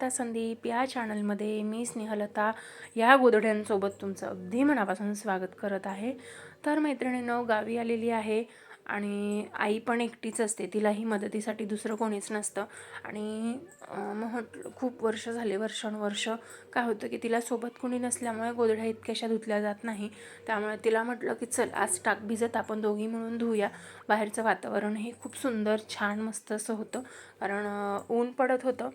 स्नेहलता संदीप या चॅनलमध्ये मी स्नेहलता या गोधड्यांसोबत तुमचं अगदी मनापासून स्वागत करत आहे. तर मैत्रिणीनं गावी आलेली आहे आणि आई पण एकटीच असते. तिलाही मदतीसाठी दुसरं कोणीच नसतं. आणि मग म्हटलं खूप वर्ष झाले वर्षानुवर्ष काय होतं की तिला सोबत कोणी नसल्यामुळे गोधड्या इतक्याशा धुतल्या जात नाही. त्यामुळे तिला म्हटलं की चल आज टाक भिजत आपण दोघी मिळून धुऊया. बाहेरचं वातावरण हे खूप सुंदर छान मस्त असं होतं. कारण ऊन पडत होतं.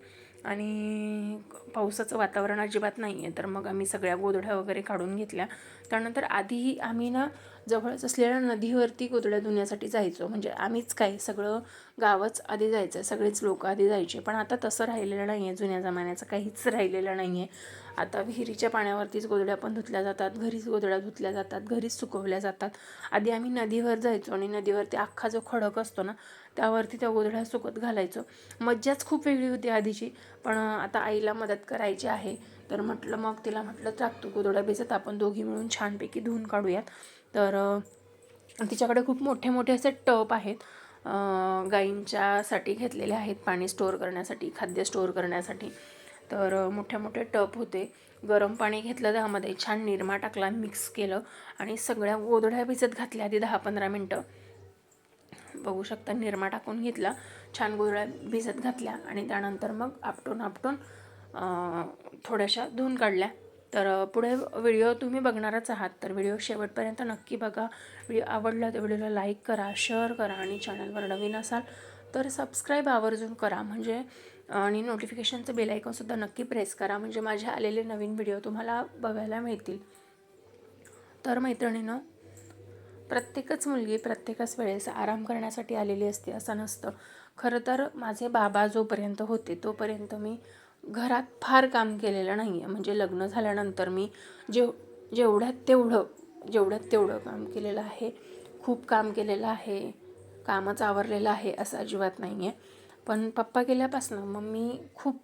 आणि पावसाचं वातावरण अजिबात नाही आहे तर मग आम्ही सगळ्या गोधड्या वगैरे काढून घेतल्या. त्यानंतर आधीही आम्ही ना जवळच असलेल्या नदीवरती गोधड्या धुण्यासाठी जायचो. म्हणजे आम्हीच काय सगळं गावच आधी जायचं सगळेच लोक आधी जायचे. पण आता तसं राहिलेलं नाही आहे जुन्या जमान्याचं काहीच राहिलेलं नाही आहे आता विहिरीच्या पाण्यावरतीच गोधड्या पण धुतल्या जातात घरीच गोधड्या धुतल्या जातात घरीच सुकवल्या जातात. आधी आम्ही नदीवर जायचो आणि नदीवरती अख्खा जो खडक असतो ना त्यावरती त्या गोधड्या सुकत घालायचो. मज्जाच खूप वेगळी होती आधीची. पण आता आईला मदत करायची आहे. तर म्हटलं मग तिला म्हटलं टाकतो गोधड्या भिजत आपण दोघी मिळून छानपैकी धुवून काढूयात. तर तिच्याकडे खूप मोठे मोठे असे टप आहेत. गाईंच्यासाठी घेतलेले आहेत पाणी स्टोअर करण्यासाठी खाद्य स्टोअर करण्यासाठी. तर मोठे मोठे टप होते. गरम पाणी घेतलं त्यामध्ये छान निरमा टाकला मिक्स केलं आणि सगळ्या गोधड्या भिजत घातल्या आधी दहा पंधरा मिनटं. बघू शकता. निरमा टाकून घेतला. छान गोधड्या भिजत घातल्या आणि त्यानंतर मग आपटून आपटून थोड्याशा धुवून काढल्या. तर पुढे व्हिडिओ तुम्ही बघणारच आहात. तर व्हिडिओ शेवटपर्यंत नक्की बघा. व्हिडिओ आवडला तर व्हिडिओला लाईक करा शेअर करा आणि चॅनलवर नवीन असाल तर सबस्क्राईब आवर्जून करा. म्हणजे आणि नोटिफिकेशनचं बेल आयकॉनसुद्धा नक्की प्रेस करा. म्हणजे माझे आलेले नवीन व्हिडिओ तुम्हाला बघायला मिळतील. तर मैत्रिणीनं प्रत्येकच मुलगी प्रत्येकच वेळेस आराम करण्यासाठी आलेली असते असं नसतं. खरं तर माझे बाबा जोपर्यंत होते तोपर्यंत मी घरात फार काम केलेलं नाही आहे म्हणजे लग्न झाल्यानंतर मी जेव जेवढ्यात तेवढं जेवढ्यात तेवढं काम केलेलं आहे खूप काम केलेलं आहे कामच आवरलेलं आहे असं अजिबात नाही आहे पण पप्पा गेल्यापासून मग मी खूप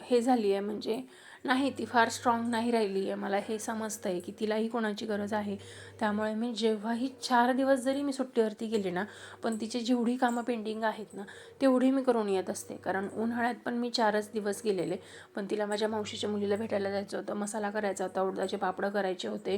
हे झाली आहे म्हणजे नाही ती फार स्ट्रॉंग नाही राहिली आहे. मला हे समजतं आहे की तिलाही कोणाची गरज आहे. त्यामुळे मी जेव्हाही चार दिवस जरी मी सुट्टीवरती गेले ना पण तिची जेवढी कामं पेंडिंग आहेत ना तेवढी मी करून येत असते. कारण उन्हाळ्यात पण मी चारच दिवस गेलेले. पण तिला माझ्या मावशीच्या मुलीला भेटायला जायचं होतं मसाला करायचा होता उडदाचे पापडं करायचे होते.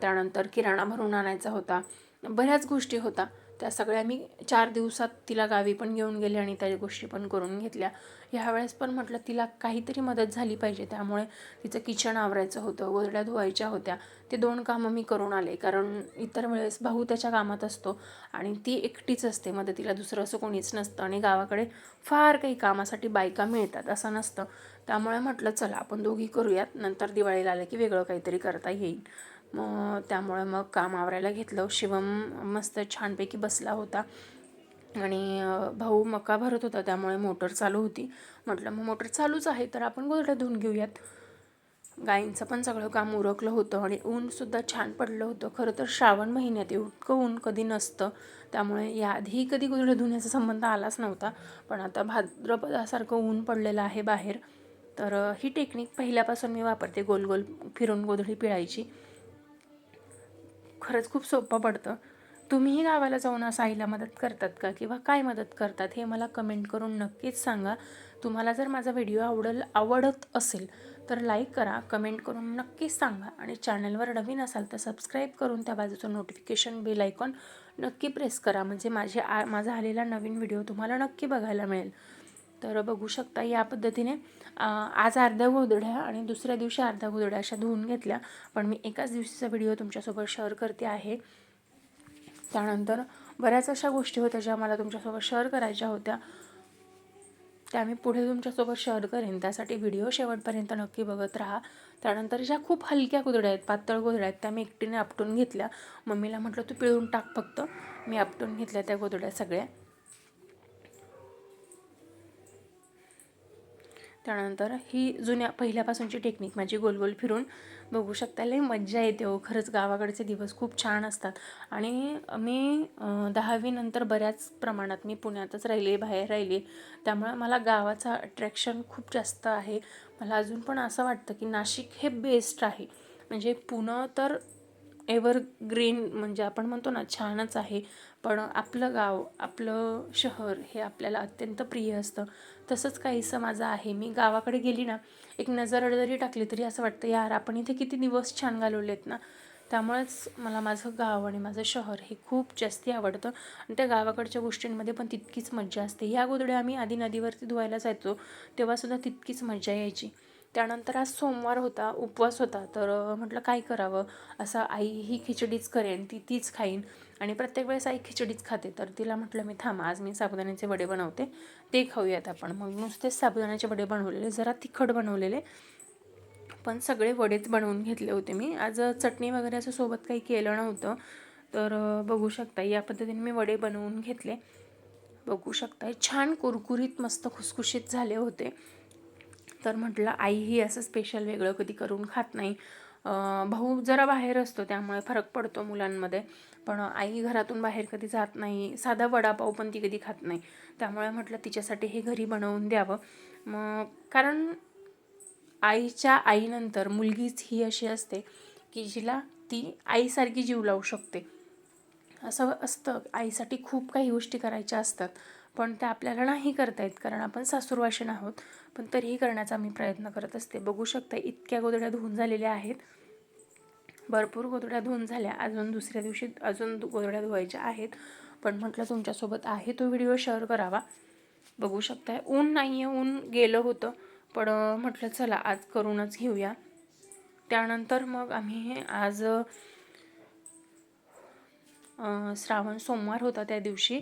त्यानंतर किराणा भरून आणायचा होता. बऱ्याच गोष्टी होता. त्या सगळ्या मी चार दिवसात तिला गावी पण घेऊन गेले आणि त्या गोष्टी पण करून घेतल्या. ह्यावेळेस पण म्हटलं तिला काहीतरी मदत झाली पाहिजे. त्यामुळे तिचं किचन आवरायचं होतं गोधड्या धुवायच्या होत्या. ते दोन कामं मी करून आले. कारण इतर वेळेस भाऊ त्याच्या कामात असतो आणि ती एकटीच असते मदतीला. दुसरं असं कोणीच नसतं आणि गावाकडे फार काही कामासाठी बायका मिळतात असं नसतं. त्यामुळे म्हटलं चला आपण दोघी करूयात. नंतर दिवाळीला आलं की वेगळं काहीतरी करता येईल. मग त्यामुळे मग काम आवरायला घेतलं. शिवम मस्त छानपैकी बसला होता. आणि भाऊ मका भरत होता त्यामुळे मोटर चालू होती. म्हटलं मग मोटर चालूच आहे तर आपण गोधड्या धुवून घेऊयात. गायींचं पण सगळं काम उरकलं होतं आणि ऊनसुद्धा छान पडलं होतं. खरं तर श्रावण महिन्यात इतकं ऊन कधी नसतं. त्यामुळे याआधी कधी गोधड्या धुण्याचा संबंध आलाच नव्हता. पण आता भाद्रपदासारखं ऊन पडलेलं आहे बाहेर. तर ही टेक्निक पहिल्यापासून मी वापरते गोल गोल फिरून गोधडी पिळायची. खरंच खूप सोपं पडतं. तुम्हीही गावाला जाऊन असं आईला मदत करतात का? किंवा काय मदत करतात? हे मला कमेंट करून नक्कीच सांगा. तुम्हाला जर माझा व्हिडिओ आवडल आवडत असेल तर लाईक करा कमेंट करून नक्कीच सांगा. आणि चॅनलवर नवीन असाल तर सबस्क्राईब करून त्या बाजूचं नोटिफिकेशन बेल आयकॉन नक्की प्रेस करा. म्हणजे माझे आ माझा आलेला नवीन व्हिडिओ तुम्हाला नक्की बघायला मिळेल. तर बघू शकता या पद्धतीने आज अर्ध्या गोधड्या आणि दुसऱ्या दिवशी अर्ध्या गोधड्या अशा धुवून घेतल्या. पण मी एकाच दिवशीचा व्हिडिओ तुमच्यासोबत शेअर करते आहे. त्यानंतर बऱ्याच अशा गोष्टी होत्या ज्या मला तुमच्यासोबत शेअर करायच्या होत्या. त्या मी पुढे तुमच्यासोबत शेअर करेन. त्यासाठी व्हिडिओ शेवटपर्यंत नक्की बघत राहा. त्यानंतर ज्या खूप हलक्या गोधड्या आहेत पातळ गोधड्या आहेत त्या मी एकटीने आपटून घेतल्या. मम्मीला म्हटलं तू पिळून टाक फक्त. मी आपटून घेतल्या त्या गोधड्या सगळ्या. त्यानंतर ही जुन्या पहिल्यापासूनची टेक्निक माझी गोल गोल फिरून बघू शकता लई मज्जा येते हो. खरंच गावाकडचे दिवस खूप छान असतात. आणि मी दहावीनंतर बऱ्याच प्रमाणात मी पुण्यातच राहिले बाहेर राहिले. त्यामुळे मला गावाचं अट्रॅक्शन खूप जास्त आहे. मला अजून पण असं वाटतं की नाशिक हे बेस्ट आहे. म्हणजे पुणं तर एव्हरग्रीन म्हणजे आपण म्हणतो ना छानच आहे. पण आपलं गाव आपलं शहर हे आपल्याला अत्यंत प्रिय असतं. तसंच काहीसं माझं आहे. मी गावाकडे गेली ना एक नजर जरी टाकली तरी असं वाटतं यार आपण इथे किती दिवस छान घालवलेत ना? त्यामुळेच मला माझं गाव आणि माझं शहर हे खूप जास्ती आवडतं. आणि त्या गावाकडच्या गोष्टींमध्ये पण तितकीच मज्जा असते. ह्या गोदड्या आम्ही आधी नदीवरती धुवायला जायचो तेव्हासुद्धा तितकीच मज्जा यायची. त्यानंतर आज सोमवार होता उपवास होता. तर म्हटलं काय करावं? असं आई ही खिचडीच करेन ती तीच खाईन आणि प्रत्येक वेळेस आई खिचडीच खाते. तर तिला म्हटलं मी थांब आज मी साबुदाण्याचे वडे बनवते. ते खाऊयात आपण. मग नुसतेच साबुदाण्याचे वडे बनवलेले जरा तिखट बनवलेले. पण सगळे वडेच बनवून घेतले होते मी. आज चटणी वगैरे असं सोबत काही केलं नव्हतं. तर बघू शकता या पद्धतीने मी वडे बनवून घेतले. बघू शकता छान कुरकुरीत मस्त खुसखुशीत झाले होते. तर म्हटलं आईही असं स्पेशल वेगळं कधी करून खात नाही. भाऊ जरा बाहेर असतो त्यामुळे फरक पडतो मुलांमध्ये. पण आई घरातून बाहेर कधी जात नाही. साधा वडापाव पण ती कधी खात नाही. त्यामुळे म्हटलं तिच्यासाठी हे घरी बनवून द्यावं. मग कारण आईच्या आईनंतर मुलगीच ही अशी असते की जिला ती आईसारखी जीव लावू शकते. असं असतं. आईसाठी खूप काही गोष्टी करायच्या असतात. पण त्या आपल्याला नाही करता येत कारण आपण सासूरवाशीन आहोत. पण तरीही करण्याचा मी प्रयत्न करत असते. बघू शकता इतक्या गोदड्या धुवून झालेल्या आहेत. भरपूर गोदड्या धुवून झाल्या. अजून दुसऱ्या दिवशी अजून गोदड्या धुवायच्या आहेत. पण म्हटलं तुमच्यासोबत आहे तो व्हिडिओ शेअर करावा. बघू शकताय. ऊन नाही आहे ऊन गेलं होतं. पण म्हटलं चला आज करूनच घेऊया. त्यानंतर मग आम्ही आज श्रावण सोमवार होता त्या दिवशी.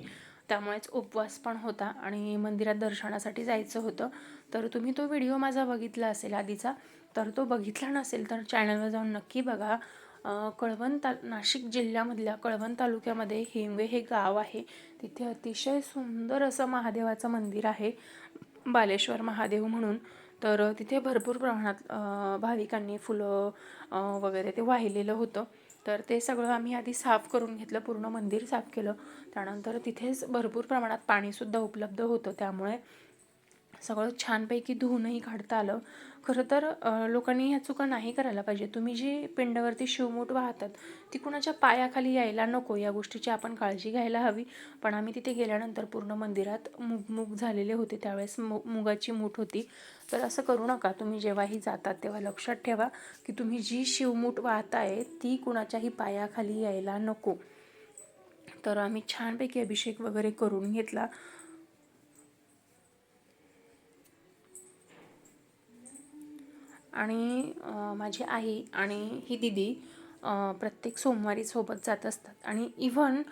त्यामुळेच उपवास पण होता आणि मंदिरात दर्शनासाठी जायचं होतं. तर तुम्ही तो व्हिडिओ माझा बघितला असेल आधीचा तर तो बघितला नसेल तर चॅनलवर जाऊन नक्की बघा. कळवण ता नाशिक जिल्ह्यामधल्या कळवण तालुक्यामध्ये हिंगवे हे गाव आहे. तिथे अतिशय सुंदर असं महादेवाचं मंदिर आहे बालेश्वर महादेव म्हणून. तर तिथे भरपूर प्रमाणात भाविकांनी फुलं वगैरे ते वाहिलेलं होतं. तर ते सगळं आम्ही आधी साफ करून घेतलं पूर्ण मंदिर साफ केलं. त्यानंतर तिथेच भरपूर प्रमाणात पाणीसुद्धा उपलब्ध होतं. त्यामुळे सगळं छानपैकी धुवूनही काढता आलं. खरं तर लोकांनी ह्या चुका नाही करायला पाहिजे. तुम्ही जी पिंडावरती शिवमूठ वाहतात ती कुणाच्या पायाखाली यायला नको. या गोष्टीची आपण काळजी घ्यायला हवी. पण आम्ही तिथे गेल्यानंतर पूर्ण मंदिरात मुग मुग झालेले होते. त्यावेळेस मु मुगाची मूठ होती. तर असं करू नका. तुम्ही जेव्हाही जातात तेव्हा लक्षात ठेवा की तुम्ही जी शिवमूठ वाहताय ती कुणाच्याही पायाखाली यायला नको. तर आम्ही छानपैकी अभिषेक वगैरे करून घेतला. आणि माझी आई आणि ही दिदी प्रत्येक सोमवारी सोबत जात असतात. आणि इव्हन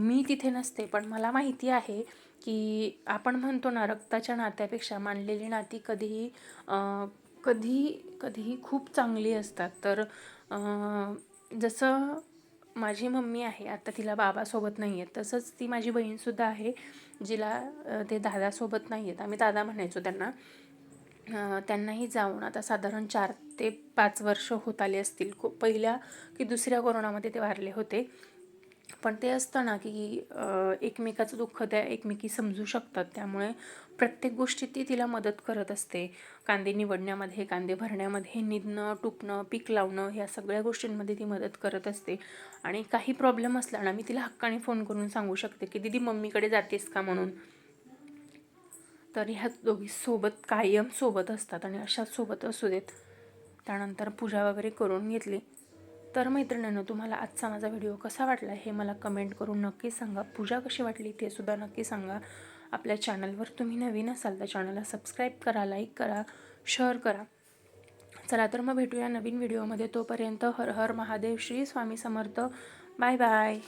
मी तिथे नसते पण मला माहिती आहे की आपण म्हणतो ना रक्ताच्या नात्यापेक्षा मानलेली नाती कधीही कधी कधीही खूप चांगली असतात. तर जसं माझी मम्मी आहे आता तिला बाबासोबत नाही आहेत तसंच ती माझी बहीणसुद्धा आहे जिला ते दादासोबत नाही आहेत. आम्ही दादा म्हणायचो त्यांना त्यांनाही जाऊन आता साधारण चार ते पाच वर्ष होत आले असतील. को पहिल्या की दुसऱ्या कोरोनामध्ये ते वारले होते. पण ते असतं ना की एकमेकाचं दुःख त्या एकमेकी समजू शकतात. त्यामुळे प्रत्येक गोष्टीत ती तिला मदत करत असते. कांदे निवडण्यामध्ये कांदे भरण्यामध्ये निधणं टुकणं पीक लावणं ह्या सगळ्या गोष्टींमध्ये ती मदत करत असते. आणि काही प्रॉब्लेम असला ना मी तिला हक्काने फोन करून सांगू शकते की दिदी मम्मीकडे जातेस का? म्हणून. तर ह्या दोघी सोबत कायम सोबत असतात आणि अशाच सोबत असू देत. त्यानंतर पूजा वगैरे करून घेतली. तर मैत्रिणींनो तुम्हाला आजचा माझा व्हिडिओ कसा वाटला हे मला कमेंट करून नक्की सांगा. पूजा कशी वाटली ते सुद्धा नक्की सांगा. आपल्या चॅनलवर तुम्ही नवीन असाल तर चॅनलला सबस्क्राईब करा लाईक करा शेअर करा. चला तर मग भेटूया नवीन व्हिडिओमध्ये. तोपर्यंत हर हर महादेव श्री स्वामी समर्थ. Bye bye.